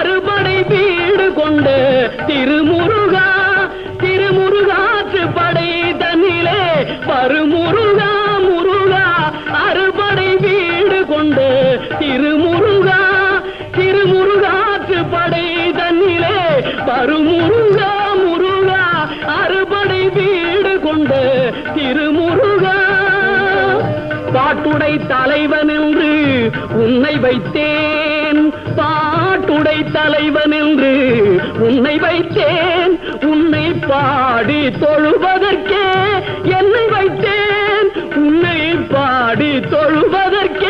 அறுபடை வீடு கொண்டு திருமுருகா திருமுருகாற்று படை தன்னிலே வருமுருகா முருகா. அறுபடை வீடு கொண்டு திருமுருகா திருமுருகாற்று படை தன்னிலே வருமுருகா. பாட்டுடை தலைவன் என்று உன்னை வைத்தேன். பாட்டுடை தலைவன் என்று உன்னை வைத்தேன். உன்னை பாடி தொழுவதற்கே என்னை வைத்தேன். உன்னை பாடி தொழுவதற்கே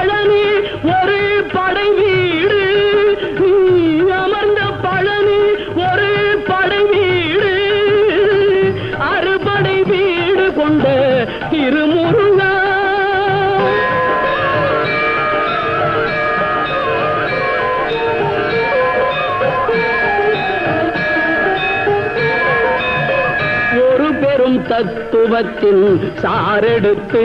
பழனி ஒரு படை வீடு நீ அமர்ந்த பழனி ஒரு படை வீடு அறுபடை வீடு கொண்ட திருமுருகா. ஒரு பெரும் தத்துவத்தின் சாரெடுத்து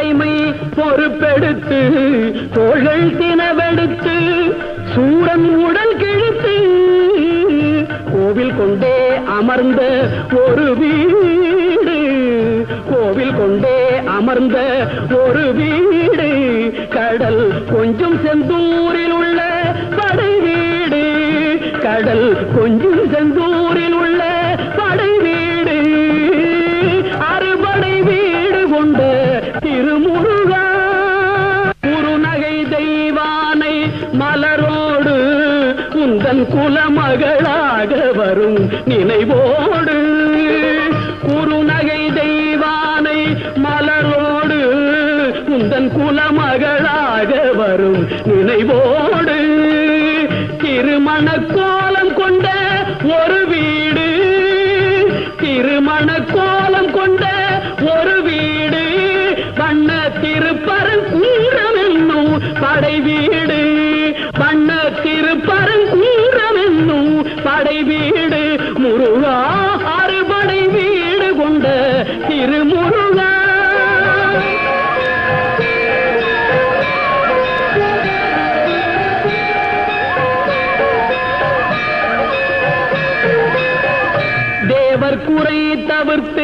தலைமை பொறுப்பெடுத்து தோள்கள் தினவெடுத்து சூடன் உடல் கிழித்து கோவில் கொண்டே அமர்ந்த ஒரு வீடு கோவில் கொண்டே அமர்ந்த ஒரு வீடு கடல் கொஞ்சம் செந்தூரில் உள்ள படை வீடு கடல் கொஞ்சம் செந்தூரில் உந்தன் குலமகளாக வரும் நினைவோடு. குறுநகை தெய்வானை மலரோடு உந்தன் குலமகளாக வரும் நினைவோடு. திருமணக்கோ அறுபடை வீடு முருகா அறுபடை வீடு கொண்ட திருமுருகா. தேவர் குறை தவிர்த்து